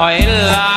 哦，伊。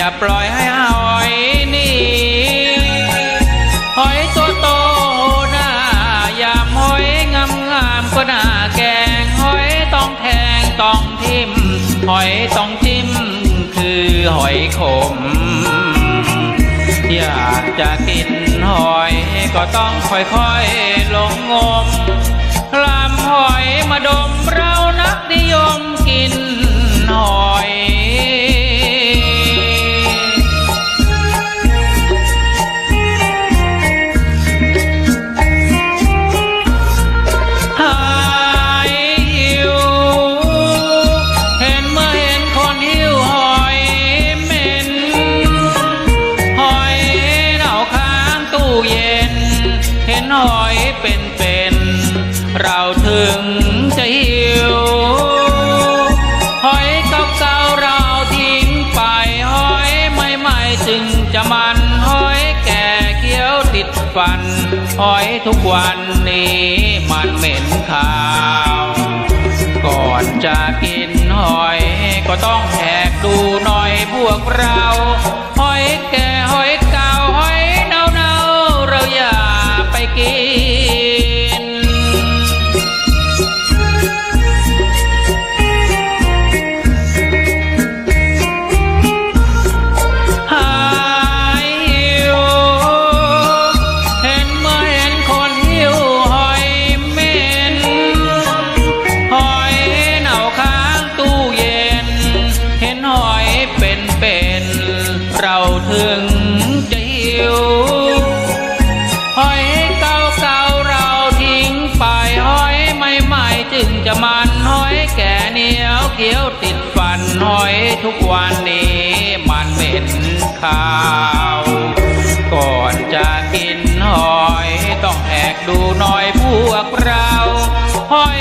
่าปล่อยให้หอยนี่หอยตัวโตหน้ายามหอยงามงามก็น่าแกงหอยต้องแทงต้องทิมหอยต้องจิ้มคือหอยขม อยากจะกินหอยก็ต้องค่อยๆลงงม เราถึงจะหิวหอยเก่าเราทิ้งไปหอยใหม่จึงจะมันหอยแก่เคี้ยวติดฟันหอยทุกวันนี้มันเหม็นขาว ก่อนจะกินหอยก็ต้องแหกดูหน่อยพวกเราหอยแก่ ถึงจะหิวหอยเก่าเก่าเราทิ้งไปหอยใหม่ๆจึงจะมันหอยแก่เหนียวเขียวติดฟันหอยทุกวันนี้มันเหม็นขาวก่อนจะกินหอยต้องแหกดูหน่อยพวกเราหอย